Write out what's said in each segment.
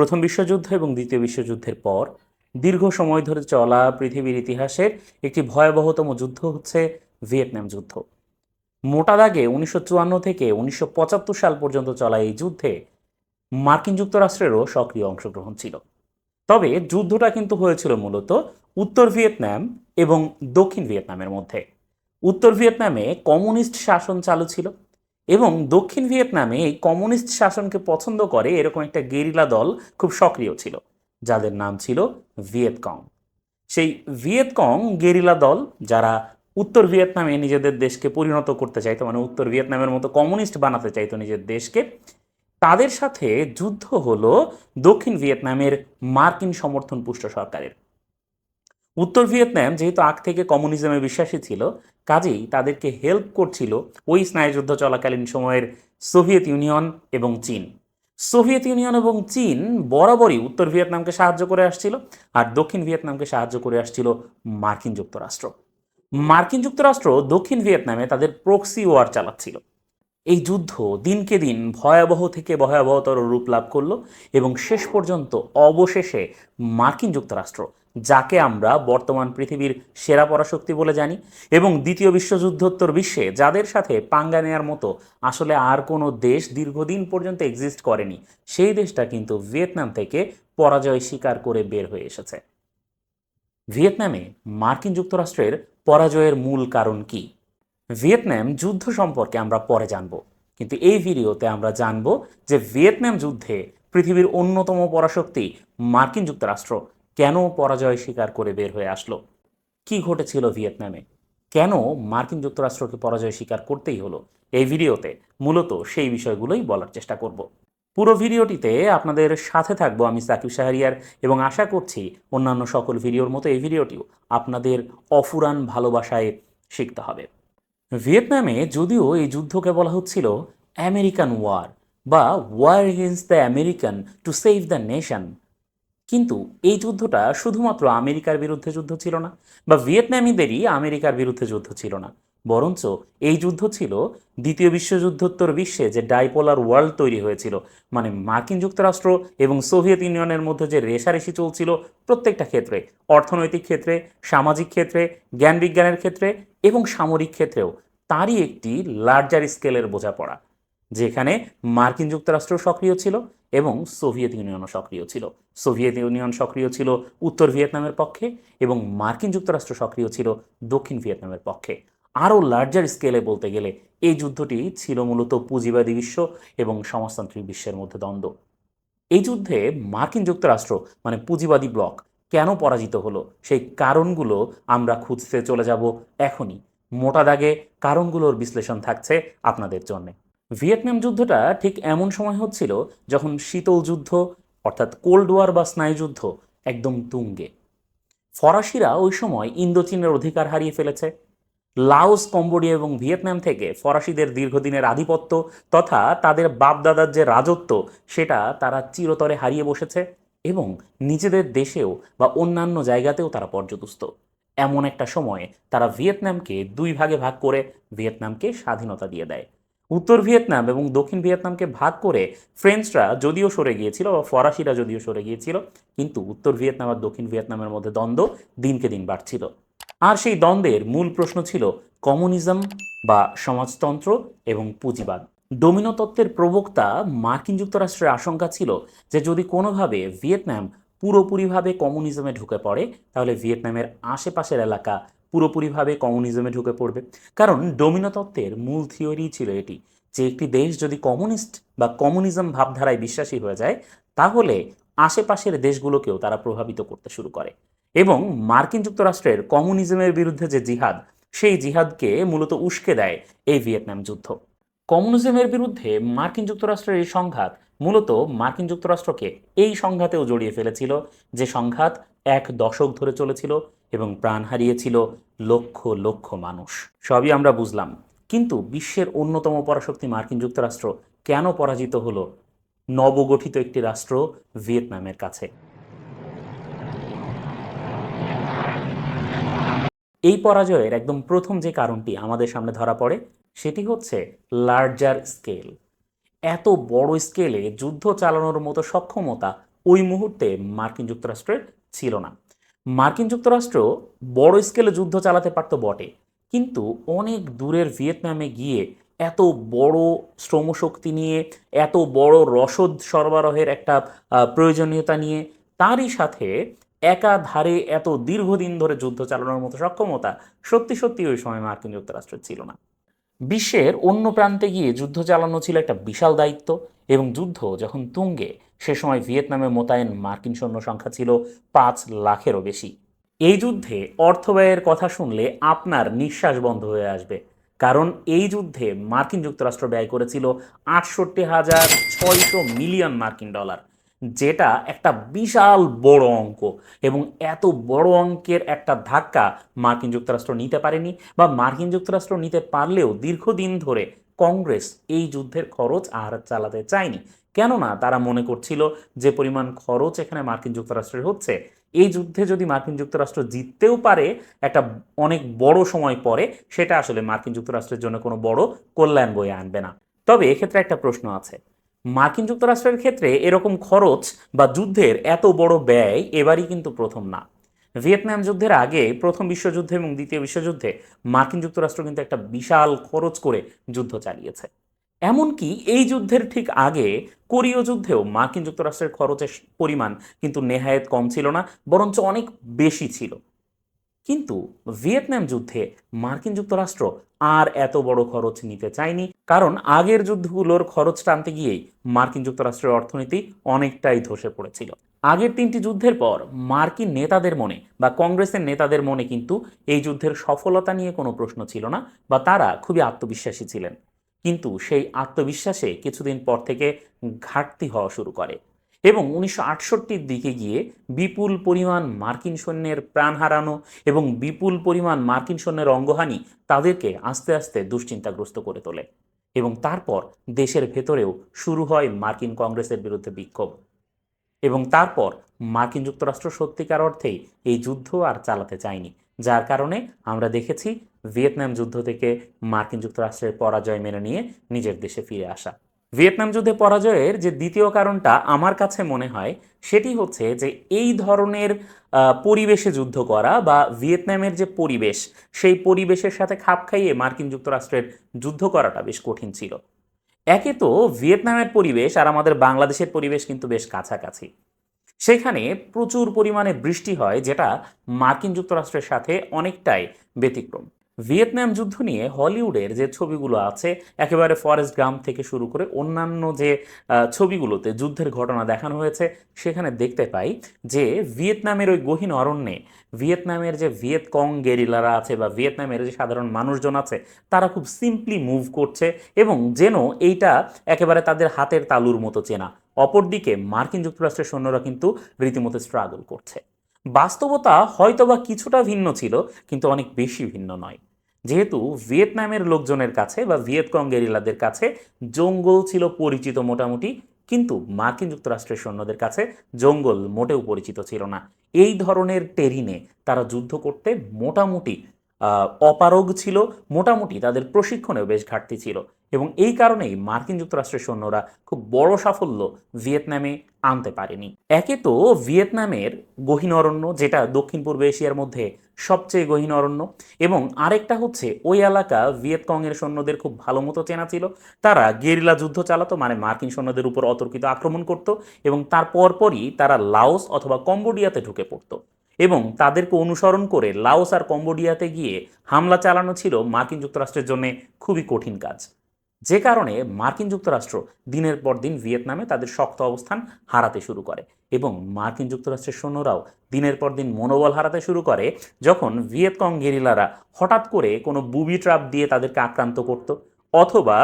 প্রথম বিশ্বযুদ্ধ এবং দ্বিতীয় বিশ্বযুদ্ধের পর দীর্ঘ সময় ধরে চলা পৃথিবীর ইতিহাসের একটি ভয়াবহতম যুদ্ধ হচ্ছে ভিয়েতনাম যুদ্ধ। মোটা দাগে উনিশশো চুয়ান্ন থেকে উনিশশো পঁচাত্তর সাল পর্যন্ত চলা এই যুদ্ধে মার্কিন যুক্তরাষ্ট্রেরও সক্রিয় অংশগ্রহণ ছিল। তবে যুদ্ধটা কিন্তু হয়েছিল মূলত উত্তর ভিয়েতনাম এবং দক্ষিণ ভিয়েতনামের মধ্যে। উত্তর ভিয়েতনামে কমিউনিস্ট শাসন চালু ছিল। এবং দক্ষিণ ভিয়েতনামে এই কমিউনিস্ট শাসনকে পছন্দ করে এরকম একটা গেরিলা দল খুব সক্রিয় ছিল, যাদের নাম ছিল ভিয়েতকং। সেই ভিয়েতকং গেরিলা দল যারা উত্তর ভিয়েতনামে নিজেদের দেশকে পরিণত করতে চাইতো মানে উত্তর ভিয়েতনামের মতো কমিউনিস্ট বানাতে চাইতো নিজের দেশকে, তাদের সাথে যুদ্ধ হলো দক্ষিণ ভিয়েতনামের মার্কিন সমর্থন পুষ্ট সরকারের। উত্তর ভিয়েতনাম যেহেতু আগ থেকে কমিউনিজমে বিশ্বাসী ছিল, কাজেই তাদেরকে হেল্প করছিল ওই স্নায়ুযুদ্ধ চলাকালীন সময়ের সোভিয়েত ইউনিয়ন এবং চীন। সোভিয়েত ইউনিয়ন এবং চীন বরাবরই উত্তর ভিয়েতনামকে সাহায্য করে আসছিল আর দক্ষিণ ভিয়েতনামকে সাহায্য করে আসছিল মার্কিন যুক্তরাষ্ট্র। মার্কিন যুক্তরাষ্ট্র দক্ষিণ ভিয়েতনামে তাদের প্রক্সি ওয়ার চালাচ্ছিল। এই যুদ্ধ দিনকে দিন ভয়াবহ থেকে ভয়াবহতর রূপ লাভ করল এবং শেষ পর্যন্ত অবশেষে মার্কিন যুক্তরাষ্ট্র যাকে আমরা বর্তমান পৃথিবীর সেরা পরাশক্তি বলে জানি এবং দ্বিতীয় বিশ্বযুদ্ধোত্তর বিশ্বে যাদের সাথে পাঙ্গা নেয়ার মতো আসলে আর কোনো দেশ দীর্ঘদিন পর্যন্ত এক্সিস্ট করেনি, সেই দেশটা কিন্তু ভিয়েতনাম থেকে পরাজয় স্বীকার করে বের হয়ে এসেছে। ভিয়েতনামে মার্কিন যুক্তরাষ্ট্রের পরাজয়ের মূল কারণ কি? ভিয়েতনাম যুদ্ধ সম্পর্কে আমরা পরে জানব, কিন্তু এই ভিডিওতে আমরা জানব যে ভিয়েতনাম যুদ্ধে পৃথিবীর অন্যতম পরাশক্তি মার্কিন যুক্তরাষ্ট্র কেন পরাজয় স্বীকার করে বের হয়ে আসলো? কি ঘটেছিল ভিয়েতনামে? কেন মার্কিন যুক্তরাষ্ট্রকে পরাজয় স্বীকার করতেই হলো? এই ভিডিওতে মূলত সেই বিষয়গুলোই বলার চেষ্টা করব। পুরো ভিডিওটিতে আপনাদের সাথে থাকব আমি সাকিব শাহরিয়ার এবং আশা করছি অন্যান্য সকল ভিডিওর মতো এই ভিডিওটিও আপনাদের অফুরান ভালোবাসায় শিখতে হবে। ভিয়েতনামে যদিও এই যুদ্ধকে বলা হচ্ছিল আমেরিকান ওয়ার বা war against the American to save the nation কিন্তু এই যুদ্ধটা শুধুমাত্র আমেরিকার বিরুদ্ধে যুদ্ধ ছিল না বা ভিয়েতনামীদেরই আমেরিকার বিরুদ্ধে যুদ্ধ ছিল না। বরঞ্চ এই যুদ্ধ ছিল দ্বিতীয় বিশ্বযুদ্ধোত্তর বিশ্বে যে ডাইপোলার ওয়ার্ল্ড তৈরি হয়েছিল মানে মার্কিন যুক্তরাষ্ট্র এবং সোভিয়েত ইউনিয়নের মধ্যে যে রেশারেশি চলছিল প্রত্যেকটা ক্ষেত্রে, অর্থনৈতিক ক্ষেত্রে, সামাজিক ক্ষেত্রে, জ্ঞান বিজ্ঞানের ক্ষেত্রে এবং সামরিক ক্ষেত্রেও তারই একটি লার্জার স্কেলের বোঝাপড়া, যেখানে মার্কিন যুক্তরাষ্ট্র সক্রিয় ছিল এবং সোভিয়েত ইউনিয়নও সক্রিয় ছিল। সোভিয়েত ইউনিয়ন সক্রিয় ছিল উত্তর ভিয়েতনামের পক্ষে এবং মার্কিন যুক্তরাষ্ট্র সক্রিয় ছিল দক্ষিণ ভিয়েতনামের পক্ষে। আরও লার্জার স্কেলে বলতে গেলে এই যুদ্ধটি ছিল মূলত পুঁজিবাদী বিশ্ব এবং সমাজতান্ত্রিক বিশ্বের মধ্যে দ্বন্দ্ব। এই যুদ্ধে মার্কিন যুক্তরাষ্ট্র মানে পুঁজিবাদী ব্লক, কেন পরাজিত হলো? সেই কারণগুলো আমরা খুঁজতে চলে যাব এখনই। মোটা দাগে কারণগুলোর বিশ্লেষণ থাকছে আপনাদের জন্যে। ভিয়েতনাম যুদ্ধটা ঠিক এমন সময় হচ্ছিল যখন শীতল যুদ্ধ, অর্থাৎ কোল্ড ওয়ার বা স্নায়ুযুদ্ধ একদম তুঙ্গে। ফরাসিরা ওই সময় ইন্দোচীনের অধিকার হারিয়ে ফেলেছে। লাওস, কম্বোডিয়া এবং ভিয়েতনাম থেকে ফরাসিদের দীর্ঘদিনের আধিপত্য তথা তাদের বাপদাদার যে রাজত্ব, সেটা তারা চিরতরে হারিয়ে বসেছে এবং নিজেদের দেশেও বা অন্যান্য জায়গাতেও তারা পর্যদুস্ত। এমন একটা সময়ে তারা ভিয়েতনামকে দুই ভাগে ভাগ করে ভিয়েতনামকে স্বাধীনতা দিয়ে দেয়। উত্তর ভিয়েতনাম এবং দক্ষিণ ভিয়েতনামকে ভাগ করে ফ্রেঞ্চরা যদিও সরে গিয়েছিল বা ফরাসিরা যদিও সরে গিয়েছিল, কিন্তু উত্তর ভিয়েতনাম আর দক্ষিণ ভিয়েতনামের মধ্যে দ্বন্দ্ব দিনকে দিন বাড়ছিল। আর সেই দ্বন্দ্বের মূল প্রশ্ন ছিল কমিউনিজম বা সমাজতন্ত্র এবং পুঁজিবাদ। ডোমিনো তত্ত্বের প্রবক্তা মার্কিন যুক্তরাষ্ট্রের আশঙ্কা ছিল যে যদি কোনোভাবে ভিয়েতনাম পুরোপুরিভাবে কমিউনিজমে ঢুকে পড়ে, তাহলে ভিয়েতনামের আশেপাশের এলাকা পুরোপুরিভাবে কমিউনিজমে ঢুকে পড়বে। কারণ ডোমিনো তত্ত্বের মূল থিওরি ছিল এটি যে একটি দেশ যদি কমিউনিস্ট বা কমিউনিজম ভাবধারায় বিশ্বাসী হয়ে যায়, তাহলে আশেপাশের দেশগুলোকেও তারা প্রভাবিত করতে শুরু করে। এবং মার্কিন যুক্তরাষ্ট্রের কমিউনিজমের বিরুদ্ধে যে জিহাদ, সেই জিহাদকে মূলত উস্কে দেয় এই ভিয়েতনাম যুদ্ধ। কমিউনিজমের বিরুদ্ধে মার্কিন যুক্তরাষ্ট্রের এই সংঘাত মূলত মার্কিন যুক্তরাষ্ট্রকে এই সংঘাতেও জড়িয়ে ফেলেছিল, যে সংঘাত এক দশক ধরে চলেছিল। এবং প্রাণ হারিয়েছিল লক্ষ লক্ষ মানুষ। সবই আমরা বুঝলাম। কিন্তু বিশ্বের অন্যতম পরাশক্তি মার্কিন যুক্তরাষ্ট্র কেন পরাজিত হলো? নবগঠিত একটি রাষ্ট্র ভিয়েতনামের কাছে। এই পরাজয়ের একদম প্রথম যে কারণটি আমাদের সামনে ধরা পড়ে, সেটি হচ্ছে লার্জার স্কেল এত বড় স্কেলে যুদ্ধ চালানোর মতো সক্ষমতা ওই মুহূর্তে মার্কিন যুক্তরাষ্ট্রের ছিল না। মার্কিন যুক্তরাষ্ট্র বড় স্কেলে যুদ্ধ চালাতে পারতো বটে। কিন্তু অনেক দূরের ভিয়েতনামে গিয়ে এত বড় শ্রমশক্তি নিয়ে, এত বড় রসদ সরবরাহের একটা প্রয়োজনীয়তা নিয়ে, তারই সাথে একাধারে এত দীর্ঘদিন ধরে যুদ্ধ চালানোর মতো সক্ষমতা সত্যি সত্যি ওই সময় মার্কিন যুক্তরাষ্ট্রের ছিল না। বিশ্বের অন্য প্রান্তে গিয়ে যুদ্ধ চালানো ছিল একটা বিশাল দায়িত্ব এবং যুদ্ধ যখন তুঙ্গে, সে সময় ভিয়েতনামে মোতায়েন মার্কিন সৈন্য সংখ্যা ছিল পাঁচ লাখেরও বেশি। এই যুদ্ধে অর্থ ব্যয়ের কথা শুনলে আপনার নিঃশ্বাস বন্ধ হয়ে আসবে। কারণ এই যুদ্ধে মার্কিন যুক্তরাষ্ট্র ব্যয় করেছিল আটষট্টি হাজার ছয়শো মিলিয়ন মার্কিন ডলার। যেটা একটা বিশাল বড় অঙ্ক এবং এত বড় অঙ্কের একটা ধাক্কা মার্কিন যুক্তরাষ্ট্র নিতে পারেনি বা মার্কিন যুক্তরাষ্ট্র নিতে পারলেও দীর্ঘদিন ধরে কংগ্রেস এই যুদ্ধের খরচ আর চালাতে চায়নি। কেননা তারা মনে করছিল যে পরিমাণ খরচ এখানে মার্কিন যুক্তরাষ্ট্রের হচ্ছে, এই যুদ্ধে যদি মার্কিন যুক্তরাষ্ট্র জিততেও পারে, একটা অনেক বড় সময় পরে সেটা আসলে মার্কিন যুক্তরাষ্ট্রের জন্য কোনো বড় কল্যাণ বয়ে আনবে না। তবে এক্ষেত্রে একটা প্রশ্ন আছে মার্কিন যুক্তরাষ্ট্রের ক্ষেত্রে এরকম খরচ বা যুদ্ধের এত বড় ব্যয় এবারই কিন্তু প্রথম না। ভিয়েতনাম যুদ্ধের আগে প্রথম বিশ্বযুদ্ধে এবং দ্বিতীয় বিশ্বযুদ্ধে মার্কিন যুক্তরাষ্ট্র কিন্তু একটা বিশাল খরচ করে যুদ্ধ চালিয়েছে। এমনকি এই যুদ্ধের ঠিক আগে কোরীয় যুদ্ধেও মার্কিন যুক্তরাষ্ট্রের খরচের পরিমাণ কিন্তু নেহায়েত কম ছিল না, বরঞ্চ অনেক বেশি ছিল। কিন্তু ভিয়েতনাম যুদ্ধে মার্কিন যুক্তরাষ্ট্র আর এত বড় খরচ নিতে চায়নি, কারণ আগের যুদ্ধগুলোর খরচ টানতে গিয়েই মার্কিন যুক্তরাষ্ট্রের অর্থনীতি অনেকটাই ধসে পড়েছিল। আগের তিনটি যুদ্ধের পর মার্কিন নেতাদের মনে বা কংগ্রেসের নেতাদের মনে কিন্তু এই যুদ্ধের সফলতা নিয়ে কোনো প্রশ্ন ছিল না বা তারা খুবই আত্মবিশ্বাসী ছিলেন। কিন্তু সেই আত্মবিশ্বাসে কিছুদিন পর থেকে ঘাটতি হওয়া শুরু করে। এবং উনিশশো আটষট্টির দিকে গিয়ে বিপুল পরিমাণ মার্কিন সৈন্যের প্রাণ হারানো এবং বিপুল পরিমাণ মার্কিন সৈন্যের অঙ্গহানি তাদেরকে আস্তে আস্তে দুশ্চিন্তাগ্রস্ত করে তোলে এবং তারপর দেশের ভেতরেও শুরু হয় মার্কিন কংগ্রেসের বিরুদ্ধে বিক্ষোভ। এবং তারপর মার্কিন যুক্তরাষ্ট্র সত্যিকার অর্থেই এই যুদ্ধ আর চালাতে চায়নি, যার কারণে আমরা দেখেছি ভিয়েতনাম যুদ্ধ থেকে মার্কিন যুক্তরাষ্ট্রের পরাজয় মেনে নিয়ে নিজের দেশে ফিরে আসা। ভিয়েতনাম যুদ্ধে পরাজয়ের যে দ্বিতীয় কারণটা আমার কাছে মনে হয়, সেটি হচ্ছে যে এই ধরনের পরিবেশে যুদ্ধ করা বা ভিয়েতনামের যে পরিবেশ, সেই পরিবেশের সাথে খাপ খাইয়ে মার্কিন যুক্তরাষ্ট্রের যুদ্ধ করাটা বেশ কঠিন ছিল। একে তো ভিয়েতনামের পরিবেশ আর আমাদের বাংলাদেশের পরিবেশ কিন্তু বেশ কাছাকাছি। সেখানে প্রচুর পরিমাণে বৃষ্টি হয়, যেটা মার্কিন যুক্তরাষ্ট্রের সাথে অনেকটাই ব্যতিক্রম। ভিয়েতনাম যুদ্ধ নিয়ে হলিউডের যে ছবিগুলো আছে, একেবারে ফরেস্ট গ্রাম থেকে শুরু করে অন্যান্য যে ছবিগুলোতে যুদ্ধের ঘটনা দেখানো হয়েছে, সেখানে দেখতে পাই যে ভিয়েতনামের ওই গহীন অরণ্যে ভিয়েতনামের যে ভিয়েতকং গেরিলারা আছে বা ভিয়েতনামের যে সাধারণ মানুষজন আছে, তারা খুব সিম্পলি মুভ করছে এবং যেন এইটা একেবারে তাদের হাতের তালুর মতো চেনা। অপরদিকে মার্কিন যুক্তরাষ্ট্রের সৈন্যরা কিন্তু রীতিমতো স্ট্রাগল করছে। বাস্তবতা হয়তোবা কিছুটা ভিন্ন ছিল, কিন্তু অনেক বেশি ভিন্ন নয়। যেহেতু ভিয়েতনামের লোকজনের কাছে বা ভিয়েতকং গেরিলাদের কাছে জঙ্গল ছিল পরিচিত মোটামুটি, কিন্তু মার্কিন যুক্তরাষ্ট্রের সৈন্যদের কাছে জঙ্গল মোটেও পরিচিত ছিল না। এই ধরনের টেরিনে তারা যুদ্ধ করতে মোটামুটি অপারগ ছিল, মোটামুটি তাদের প্রশিক্ষণেও বেশ ঘাটতি ছিল। এবং এই কারণেই মার্কিন যুক্তরাষ্ট্রের সৈন্যরা খুব বড় সাফল্য ভিয়েতনামে আনতে পারেনি। একে তো ভিয়েতনামের গহীন অরণ্য, যেটা দক্ষিণ পূর্ব এশিয়ার মধ্যে সবচেয়ে গহীন অরণ্য, এবং আরেকটা হচ্ছে ওই এলাকা ভিয়েতকংয়ের সৈন্যদের খুব ভালো মতো চেনা ছিল। তারা গেরিলা যুদ্ধ চালাতো মানে মার্কিন সৈন্যদের উপর অতর্কিত আক্রমণ করত, এবং তার পরপরই তারা লাওস অথবা কম্বোডিয়াতে ঢুকে পড়তো। এবং তাদেরকে অনুসরণ করে লাওস আর কম্বোডিয়াতে গিয়ে হামলা চালানো ছিল মার্কিন যুক্তরাষ্ট্রের জন্য খুবই কঠিন কাজ। যে কারণে মার্কিন যুক্তরাষ্ট্র দিনের পর দিন ভিয়েতনামে তাদের শক্ত অবস্থান হারাতে শুরু করে এবং মার্কিন যুক্তরাষ্ট্রের সৈন্যরাও দিনের পর দিন মনোবল হারাতে শুরু করে যখন ভিয়েতকং গেরিলারা হঠাৎ করে কোনো বুবি ট্রাপ দিয়ে তাদেরকে আক্রান্ত করত অথবা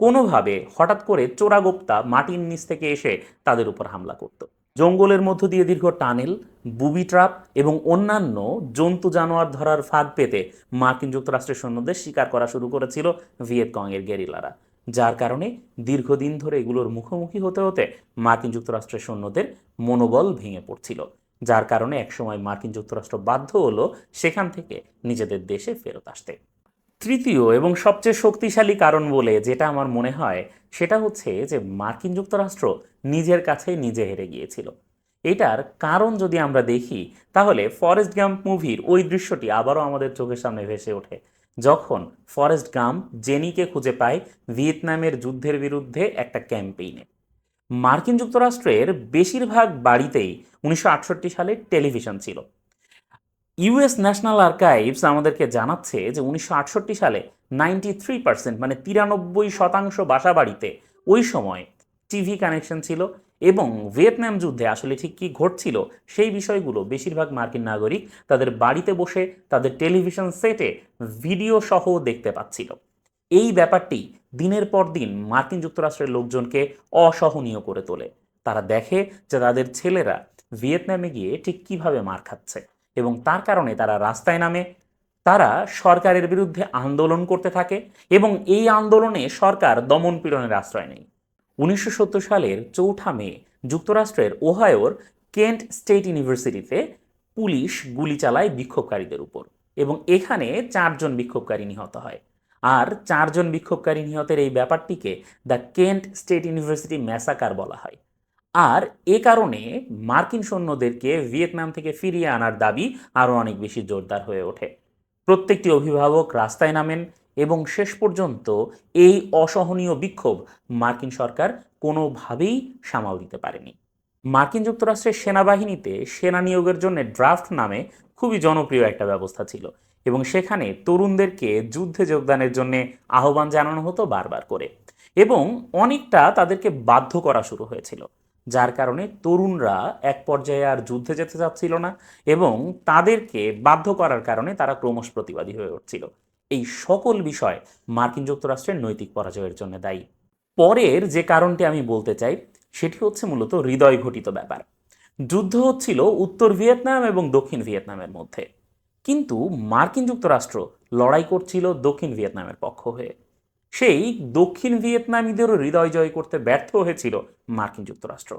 কোনোভাবে হঠাৎ করে চোরাগোপ্তা মাটির নিচ থেকে এসে তাদের উপর হামলা করত। জঙ্গলের মধ্য দিয়ে দীর্ঘ টানেল, বুবি ট্রাপ এবং অন্যান্য জন্তু জানোয়ার ধরার ফাঁদ পেতে মার্কিন যুক্তরাষ্ট্রের সৈন্যদের শিকার করা শুরু করেছিল ভিয়েতকংয়ের গেরিলারা। যার কারণে দীর্ঘদিন ধরে এগুলোর মুখোমুখি হতে হতে মার্কিন যুক্তরাষ্ট্রের সৈন্যদের মনোবল ভেঙে পড়ছিল, যার কারণে একসময় মার্কিন যুক্তরাষ্ট্র বাধ্য হলো সেখান থেকে নিজেদের দেশে ফেরত আসতে। তৃতীয় এবং সবচেয়ে শক্তিশালী কারণ বলে যেটা আমার মনে হয়, সেটা হচ্ছে যে মার্কিন যুক্তরাষ্ট্র নিজের কাছে নিজে হেরে গিয়েছিল। এটার কারণ যদি আমরা দেখি, তাহলে ফরেস্ট গাম্প মুভির ওই দৃশ্যটি আবারও আমাদের চোখের সামনে ভেসে ওঠে। যখন ফরেস্ট গাম্প জেনিকে খুঁজে পায় ভিয়েতনামের যুদ্ধের বিরুদ্ধে একটা ক্যাম্পেইনে। মার্কিন যুক্তরাষ্ট্রের বেশিরভাগ বাড়িতেই উনিশশো আটষট্টি সালে টেলিভিশন ছিল। ইউএস ন্যাশনাল আর্কাইভস আমাদেরকে জানাচ্ছে যে উনিশশো আটষট্টি সালে নাইনটি থ্রি পার্সেন্ট মানে তিরানব্বই শতাংশ বাসা বাড়িতে ওই সময় টিভি কানেকশন ছিল এবং ভিয়েতনাম যুদ্ধে আসলে ঠিক কী ঘটছিল সেই বিষয়গুলো বেশিরভাগ মার্কিন নাগরিক তাদের বাড়িতে বসে তাদের টেলিভিশন সেটে ভিডিও সহ দেখতে পাচ্ছিল। এই ব্যাপারটি দিনের পর দিন মার্কিন যুক্তরাষ্ট্রের লোকজনকে অসহনীয় করে তোলে। তারা দেখে যে তাদের ছেলেরা ভিয়েতনামে গিয়ে ঠিক কীভাবে মার খাচ্ছে। এবং তার কারণে তারা রাস্তায় নামে, তারা সরকারের বিরুদ্ধে আন্দোলন করতে থাকে এবং এই আন্দোলনে সরকার দমন পীড়নের আশ্রয় নেয়। উনিশশো সত্তর সালের চৌঠা মে যুক্তরাষ্ট্রের ওহায়োর কেন্ট স্টেট ইউনিভার্সিটিতে পুলিশ গুলি চালায় বিক্ষোভকারীদের উপর এবং এখানে চারজন বিক্ষোভকারী নিহত হয়। আর চারজন বিক্ষোভকারী নিহতের এই ব্যাপারটিকে the Kent State University massacre বলা হয়। আর এ কারণে মার্কিন সৈন্যদেরকে ভিয়েতনাম থেকে ফিরিয়ে আনার দাবি আরও অনেক বেশি জোরদার হয়ে ওঠে। প্রত্যেকটি অভিভাবক রাস্তায় নামেন এবং শেষ পর্যন্ত এই অসহনীয় বিক্ষোভ মার্কিন সরকার কোনোভাবেই সামাল দিতে পারেনি। মার্কিন যুক্তরাষ্ট্রের সেনাবাহিনীতে সেনা নিয়োগের জন্য ড্রাফট নামে খুবই জনপ্রিয় একটা ব্যবস্থা ছিল এবং সেখানে তরুণদেরকে যুদ্ধে যোগদানের জন্য আহ্বান জানানো হতো বারবার করে এবং অনেকটা তাদেরকে বাধ্য করা শুরু হয়েছিল। যার কারণে তরুণরা এক পর্যায়ে আর যুদ্ধে যেতে চাচ্ছিল না এবং তাদেরকে বাধ্য করার কারণে তারা ক্রমশ প্রতিবাদী হয়ে উঠছিল। এই সকল বিষয় মার্কিন যুক্তরাষ্ট্রের নৈতিক পরাজয়ের জন্য দায়ী। পরের যে কারণটি আমি বলতে চাই, সেটি হচ্ছে মূলত হৃদয় ঘটিত ব্যাপার। যুদ্ধ হচ্ছিল উত্তর ভিয়েতনাম এবং দক্ষিণ ভিয়েতনামের মধ্যে। কিন্তু মার্কিন যুক্তরাষ্ট্র লড়াই করছিল দক্ষিণ ভিয়েতনামের পক্ষ হয়ে। সেই দক্ষিণ ভিয়েতনামীদেরও হৃদয় জয় করতে ব্যর্থ হয়েছিল মার্কিন যুক্তরাষ্ট্র।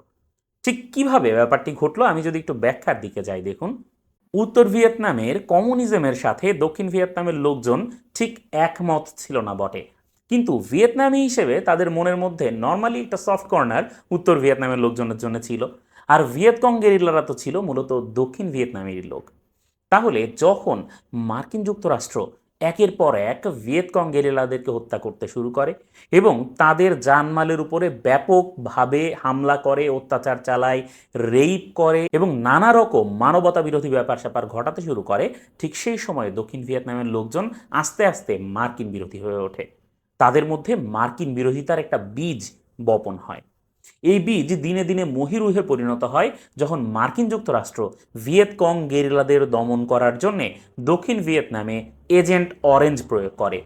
ঠিক কীভাবে ব্যাপারটি ঘটলো আমি যদি একটু ব্যাখ্যার দিকে যাই দেখুন। উত্তর ভিয়েতনামের কমিউনিজমের সাথে দক্ষিণ ভিয়েতনামের লোকজন ঠিক একমত ছিল না বটে। কিন্তু ভিয়েতনামি হিসেবে তাদের মনের মধ্যে নর্মালি একটা সফট কর্নার উত্তর ভিয়েতনামের লোকজনের জন্য ছিল। আর ভিয়েতকং গেরিলারা তো ছিল মূলত দক্ষিণ ভিয়েতনামের লোক। তাহলে যখন মার্কিন যুক্তরাষ্ট্র একের পর এক ভিয়েতকং গেরিলাদেরকে হত্যা করতে শুরু করে এবং তাদের জানমালের উপরে ব্যাপকভাবে হামলা করে, অত্যাচার চালায় রেইপ করে এবং নানা রকম মানবতা বিরোধী ব্যাপার স্যাপার ঘটাতে শুরু করে। ঠিক সেই সময়ে দক্ষিণ ভিয়েতনামের লোকজন আস্তে আস্তে মার্কিন বিরোধী হয়ে ওঠে। তাদের মধ্যে মার্কিন বিরোধিতার একটা বীজ বপন হয়। এই বীজ দিনে দিনে মহিরুহে পরিণত হয় যখন মার্কিন যুক্তরাষ্ট্র ভিয়েতকং গেরিলাদের দমন করার জন্যে দক্ষিণ ভিয়েতনামে এজেন্ট অরেঞ্জ প্রয়োগ করে।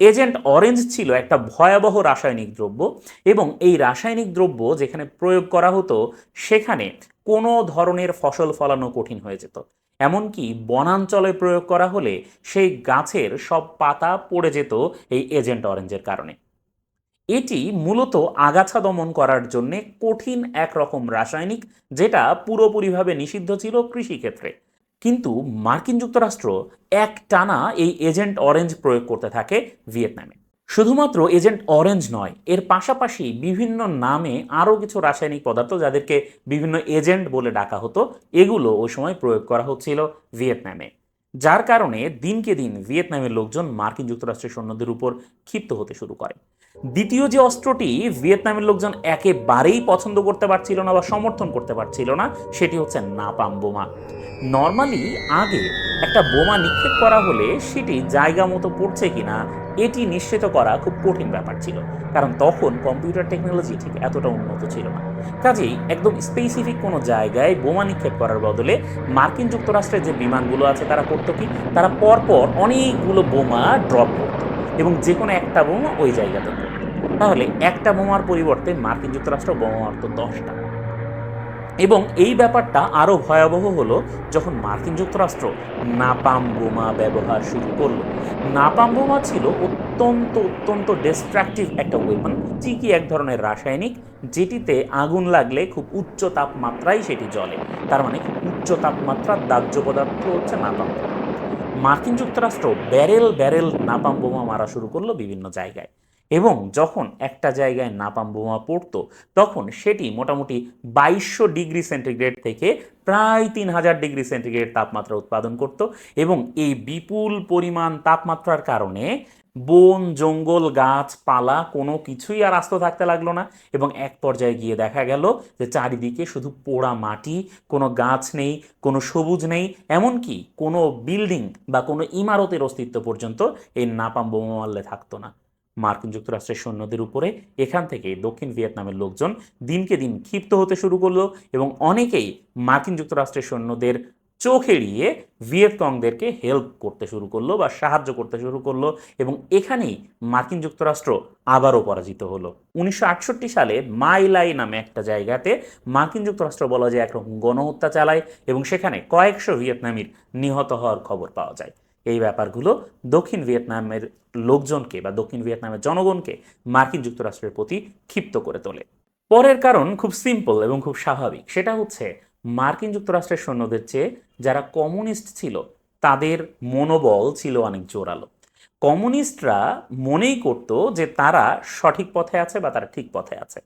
এজেন্ট অরেঞ্জ ছিল একটা ভয়াবহ রাসায়নিক দ্রব্য এবং এই রাসায়নিক দ্রব্য যেখানে প্রয়োগ করা হতো সেখানে কোনো ধরনের ফসল ফলানো কঠিন হয়ে যেত। এমনকি বনাঞ্চলে প্রয়োগ করা হলে সেই গাছের সব পাতা পড়ে যেত এই এজেন্ট অরেঞ্জের কারণে। এটি মূলত আগাছা দমন করার জন্য কঠিন একরকম রাসায়নিক যেটা পুরোপুরিভাবে নিষিদ্ধ ছিল কৃষিক্ষেত্রে। কিন্তু মার্কিন যুক্তরাষ্ট্র এক টানা এই এজেন্ট অরেঞ্জ প্রয়োগ করতে থাকে ভিয়েতনামে। শুধুমাত্র এজেন্ট অরেঞ্জ নয়, এর পাশাপাশি বিভিন্ন নামে আরও কিছু রাসায়নিক পদার্থ যাদেরকে বিভিন্ন এজেন্ট বলে ডাকা হতো, এগুলো ওই সময় প্রয়োগ করা হচ্ছিল ভিয়েতনামে। যার কারণে দিনকে দিন ভিয়েতনামের লোকজন মার্কিন যুক্তরাষ্ট্রের সৈন্যদের উপর ক্ষিপ্ত হতে শুরু করে। দ্বিতীয় যে অস্ত্রটি ভিয়েতনামের লোকজন একেবারেই পছন্দ করতে পারছিল না বা সমর্থন করতে পারছিল না, সেটি হচ্ছে নাপাম বোমা। নর্মালি আগে একটা বোমা নিক্ষেপ করা হলে সেটি জায়গা মতো পড়ছে কিনা, এটি নিশ্চিত করা খুব কঠিন ব্যাপার ছিল, কারণ তখন কম্পিউটার টেকনোলজি ঠিক এতটা উন্নত ছিল না। কাজেই একদম স্পেসিফিক কোনো জায়গায় বোমা নিক্ষেপ করার বদলে মার্কিন যুক্তরাষ্ট্রের যে বিমানগুলো আছে তারা করতো কি, তারা পরপর অনেকগুলো বোমা ড্রপ করতো এবং যে কোনো একটা বোমা ওই জায়গাতে তাহলে একটা বোমার পরিবর্তে মার্কিন যুক্তরাষ্ট্র বোমা মারত দশটা। এবং এই ব্যাপারটা আরও ভয়াবহ হলো যখন মার্কিন যুক্তরাষ্ট্র নাপাম বোমা ব্যবহার শুরু করল। নাপাম বোমা ছিল অত্যন্ত অত্যন্ত ডিস্ট্রাকটিভ একটা ওয়েপন চিকি এক ধরনের রাসায়নিক, যেটিতে আগুন লাগলে খুব উচ্চ তাপমাত্রায় সেটি জ্বলে। তার মানে উচ্চ তাপমাত্রার দাহ্য পদার্থ হচ্ছে নাপাম মার্কিন যুক্তরাষ্ট্র ব্যারেল ব্যারেল নাপাম বোমা মারা শুরু করল বিভিন্ন জায়গায়। এবং যখন একটা জায়গায় নাপাম বোমা পড়তো, তখন সেটি মোটামুটি বাইশশো ডিগ্রি সেন্টিগ্রেড থেকে প্রায় তিন হাজার ডিগ্রি সেন্টিগ্রেড তাপমাত্রা উৎপাদন করত এবং এই বিপুল পরিমাণ তাপমাত্রার কারণে বন, জঙ্গল গাছপালা কোনো কিছুই আর আস্ত থাকতে লাগল না এবং এক পর্যায়ে গিয়ে দেখা গেল যে চারিদিকে শুধু পোড়া মাটি, কোনো গাছ নেই, কোনো সবুজ নেই, এমনকি কোনো বিল্ডিং বা কোনো ইমারতের অস্তিত্ব পর্যন্ত এই নাপাম বোমা মারলে থাকতো না। মার্কিন যুক্তরাষ্ট্রের সৈন্যদের উপরে এখান থেকে দক্ষিণ ভিয়েতনামের লোকজন দিনকে দিন ক্ষিপ্ত হতে শুরু করল এবং অনেকেই মার্কিন যুক্তরাষ্ট্রের সৈন্যদের চোখ এড়িয়ে ভিয়েতকংদেরকে হেল্প করতে শুরু করল বা সাহায্য করতে শুরু করল এবং এখানেই মার্কিন যুক্তরাষ্ট্র আবারও পরাজিত হলো। উনিশশো আটষট্টি সালে মাইলাই নামে একটা জায়গাতে মার্কিন যুক্তরাষ্ট্র বলা যায় একরকম গণহত্যা চালায় এবং সেখানে কয়েকশো ভিয়েতনামির নিহত হওয়ার খবর পাওয়া যায়। এই ব্যাপারগুলো দক্ষিণ ভিয়েতনামের লোকজনকে বা দক্ষিণ ভিয়েতনামের জনগণকে মার্কিন যুক্তরাষ্ট্রের প্রতি ক্ষিপ্ত করে তোলে। পরের কারণ খুব সিম্পল এবং খুব স্বাভাবিক, সেটা হচ্ছে মার্কিন যুক্তরাষ্ট্রের সৈন্যদের চেয়ে যারা কমিউনিস্ট ছিল, তাদের মনোবল ছিল অনেক জোরালো। কমিউনিস্টরা মনেই করত যে তারা সঠিক পথে আছে বা তারা ঠিক পথে আছে।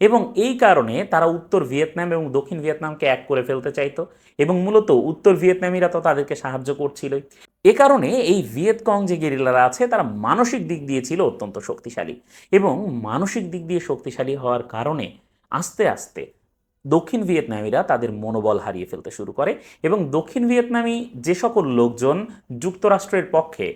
এবং এই কারণে তারা উত্তর ভিয়েতনাম এবং দক্ষিণ ভিয়েতনামকে এক করে ফেলতে চাইতো এবং মূলত উত্তর ভিয়েতনামিরা তো তাদেরকে সাহায্য করছিলই। এ কারণে এই ভিয়েতকং যে গেরিলারা আছে, তারা মানসিক দিক দিয়ে ছিল অত্যন্ত শক্তিশালী এবং মানসিক দিক দিয়ে শক্তিশালী হওয়ার কারণে আস্তে আস্তে দক্ষিণ ভিয়েতনামিরা তাদের মনোবল হারিয়ে ফেলতে শুরু করে এবং দক্ষিণ ভিয়েতনামি যে সকল লোকজন যুক্তরাষ্ট্রের পক্ষে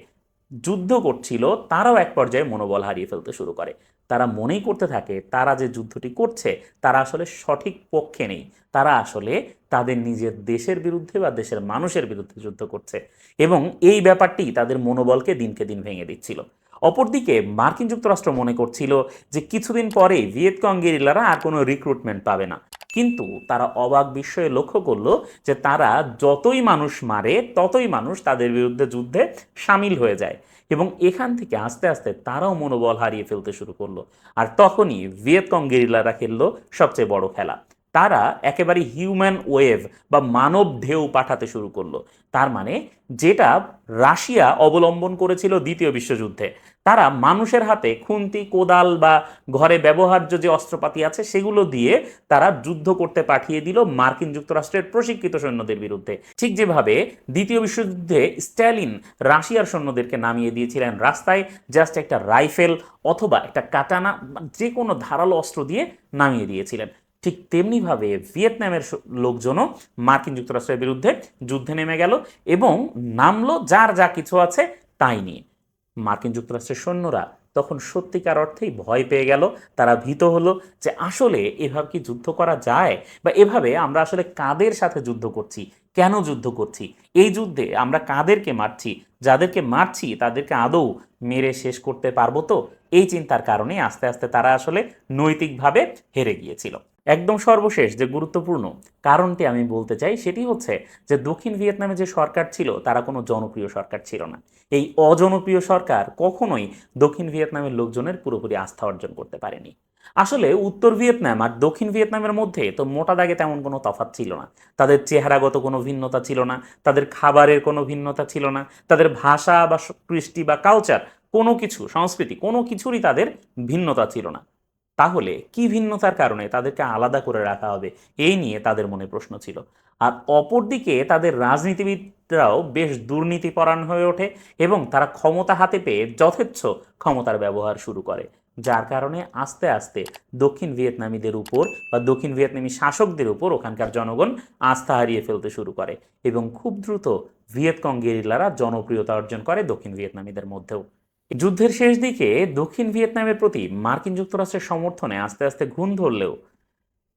যুদ্ধ করছিল, তারাও এক পর্যায়ে মনোবল হারিয়ে ফেলতে শুরু করে। তারা মনেই করতে থাকে, তারা যে যুদ্ধটি করছে, তারা আসলে সঠিক পক্ষে নেই। তারা আসলে তাদের নিজের দেশের বিরুদ্ধে বা দেশের মানুষের বিরুদ্ধে যুদ্ধ করছে এবং এই ব্যাপারটি তাদের মনোবলকে দিনকে দিন ভেঙে দিচ্ছিল। অপরদিকে মার্কিন যুক্তরাষ্ট্র মনে করছিল যে কিছুদিন পরে ভিয়েতকং গেরিলারা আর কোনো রিক্রুটমেন্ট পাবে না। কিন্তু তারা অবাক বিস্ময়ে লক্ষ্য করল যে তারা যতই মানুষ মারে, ততই মানুষ তাদের বিরুদ্ধে যুদ্ধে সামিল হয়ে যায় এবং এখান থেকে আস্তে আস্তে তারাও মনোবল হারিয়ে ফেলতে শুরু করল। আর তখনই ভিয়েতকং গেরিলারা খেললো সবচেয়ে বড় খেলা। তারা একেবারে হিউম্যান ওয়েভ বা মানব ঢেউ পাঠাতে শুরু করল। তার মানে যেটা রাশিয়া অবলম্বন করেছিল দ্বিতীয় বিশ্বযুদ্ধে। তারা মানুষের হাতে খুন্তি, কোদাল বা ঘরে ব্যবহার্য যে অস্ত্রপাতি আছে সেগুলো দিয়ে তারা যুদ্ধ করতে পাঠিয়ে দিল মার্কিন যুক্তরাষ্ট্রের প্রশিক্ষিত সৈন্যদের বিরুদ্ধে। ঠিক যেভাবে দ্বিতীয় বিশ্বযুদ্ধে স্ট্যালিন রাশিয়ার সৈন্যদেরকে নামিয়ে দিয়েছিলেন রাস্তায়, জাস্ট একটা রাইফেল অথবা একটা কাটানা যে কোনো ধারালো অস্ত্র দিয়ে নামিয়ে দিয়েছিলেন। ঠিক তেমনিভাবে ভিয়েতনামের লোকজনও মার্কিন যুক্তরাষ্ট্রের বিরুদ্ধে যুদ্ধে নেমে গেল এবং নামলো যার যা কিছু আছে তাই নিয়ে। মার্কিন যুক্তরাষ্ট্রের সৈন্যরা তখন সত্যিকার অর্থেই ভয় পেয়ে গেল। তারা ভীত হলো যে আসলে এভাবে কি যুদ্ধ করা যায় বা এভাবে আমরা আসলে কাদের সাথে যুদ্ধ করছি, কেন যুদ্ধ করছি? এই যুদ্ধে আমরা কাদেরকে মারছি? যাদেরকে মারছি তাদেরকে আদৌ মেরে শেষ করতে পারব তো? এই চিন্তার কারণে আস্তে আস্তে তারা আসলে নৈতিকভাবে হেরে গিয়েছিল। একদম সর্বশেষ যে গুরুত্বপূর্ণ কারণটি আমি বলতে চাই সেটি হচ্ছে যে দক্ষিণ ভিয়েতনামে যে সরকার ছিল, তারা কোনো জনপ্রিয় সরকার ছিল না। এই অজনপ্রিয় সরকার কখনোই দক্ষিণ ভিয়েতনামের লোকজনের পুরোপুরি আস্থা অর্জন করতে পারেনি। আসলে উত্তর ভিয়েতনাম আর দক্ষিণ ভিয়েতনামের মধ্যে তো মোটা দাগে তেমন কোনো তফাৎ ছিল না। তাদের চেহারাগত কোনো ভিন্নতা ছিল না, তাদের খাবারের কোনো ভিন্নতা ছিল না, তাদের ভাষা বা কৃষ্টি বা কালচার কোনো কিছু, সংস্কৃতি কোনো কিছুরই তাদের ভিন্নতা ছিল না। তাহলে কি ভিন্নতার কারণে তাদেরকে আলাদা করে রাখা হবে? এই নিয়ে তাদের মনে প্রশ্ন ছিল। আর অপরদিকে তাদের রাজনীতিবিদরাও বেশ দুর্নীতিপরায়ণ হয়ে ওঠে এবং তারা ক্ষমতা হাতে পেয়ে যথেচ্ছ ক্ষমতার ব্যবহার শুরু করে। যার কারণে আস্তে আস্তে দক্ষিণ ভিয়েতনামীদের উপর বা দক্ষিণ ভিয়েতনামী শাসকদের উপর ওখানকার জনগণ আস্থা হারিয়ে ফেলতে শুরু করে এবং খুব দ্রুত ভিয়েতকং গেরিলারা জনপ্রিয়তা অর্জন করে দক্ষিণ ভিয়েতনামীদের মধ্যেও। যুদ্ধের শেষ দিকে দক্ষিণ ভিয়েতনামের প্রতি মার্কিন যুক্তরাষ্ট্রের সমর্থনে আস্তে আস্তে ঘুণ ধরলেও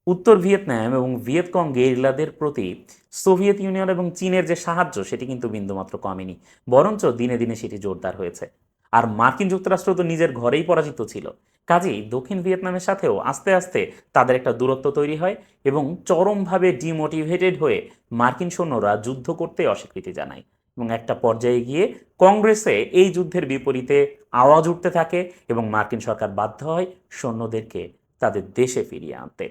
উত্তর ভিয়েতনাম এবং ভিয়েতকং গেরিলাদের প্রতি সোভিয়েত ইউনিয়ন এবং চীনের যে সাহায্য, সেটি কিন্তু বিন্দুমাত্র কমেনি। বরঞ্চ দিনে দিনে সেটি জোরদার হয়েছে। আর মার্কিন যুক্তরাষ্ট্র তো নিজের ঘরেই পরাজিত ছিল। কাজেই দক্ষিণ ভিয়েতনামের সাথেও আস্তে আস্তে তাদের একটা দূরত্ব তৈরি হয় এবং চরমভাবে ডিমোটিভেটেড হয়ে মার্কিন সৈন্যরা যুদ্ধ করতে অস্বীকৃতি জানায়। এবং একটা পর্যায়ে গিয়ে কংগ্রেসে এই যুদ্ধের বিপরীতে আওয়াজ উঠতে থাকে এবং মার্কিন সরকার বাধ্য হয় সৈন্যদেরকে তাদের দেশে ফিরিয়ে আনতে।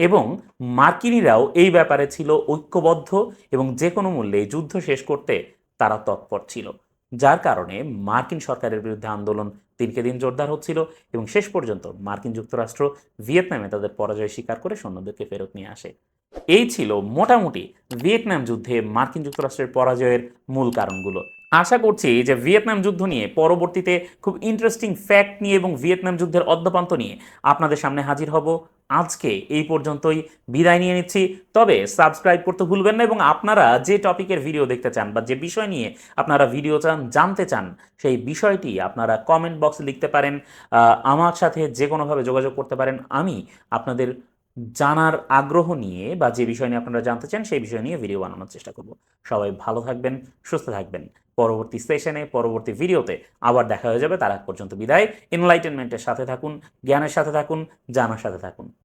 এবং মার্কিনিরাও এই ব্যাপারে ছিল ঐক্যবদ্ধ এবং যে কোনো মূল্যে যুদ্ধ শেষ করতে তারা তৎপর ছিল, যার কারণে মার্কিন সরকারের বিরুদ্ধে আন্দোলন দিনকে দিন জোরদার হচ্ছিল এবং শেষ পর্যন্ত মার্কিন যুক্তরাষ্ট্র ভিয়েতনামে তাদের পরাজয় স্বীকার করে সৈন্যদেরকে ফেরত নিয়ে আসে। এই ছিল মোটামুটি ভিয়েতনাম যুদ্ধে মার্কিন যুক্তরাষ্ট্রের পরাজয়ের মূল কারণগুলো। আশা করছি যে ভিয়েতনাম যুদ্ধ নিয়ে পরবর্তীতে খুব ইন্টারেস্টিং ফ্যাক্ট নিয়ে এবং ভিয়েতনাম যুদ্ধের অদ্যপান্ত নিয়ে আপনাদের সামনে হাজির হব। আজকে এই পর্যন্তই, বিদায় নিয়ে নিচ্ছি। তবে সাবস্ক্রাইব করতে ভুলবেন না এবং আপনারা যে টপিকের ভিডিও দেখতে চান বা যে বিষয় নিয়ে আপনারা ভিডিও চান, জানতে চান, সেই বিষয়টি আপনারা কমেন্ট বক্সে লিখতে পারেন। আমার সাথে যে কোনোভাবে যোগাযোগ করতে পারেন, আমি আপনাদের জানার আগ্রহ নিয়ে বা যে বিষয় নিয়ে আপনারা জানতে চান, সেই বিষয় নিয়ে ভিডিও বানানোর চেষ্টা করব। সবাই ভালো থাকবেন, সুস্থ থাকবেন। পরবর্তী সেশনে পরবর্তী ভিডিওতে আবার দেখা হয়ে যাবে। তার আগ পর্যন্ত বিদায়। এনলাইটেনমেন্টের সাথে থাকুন, জ্ঞানের সাথে থাকুন, জানার সাথে থাকুন।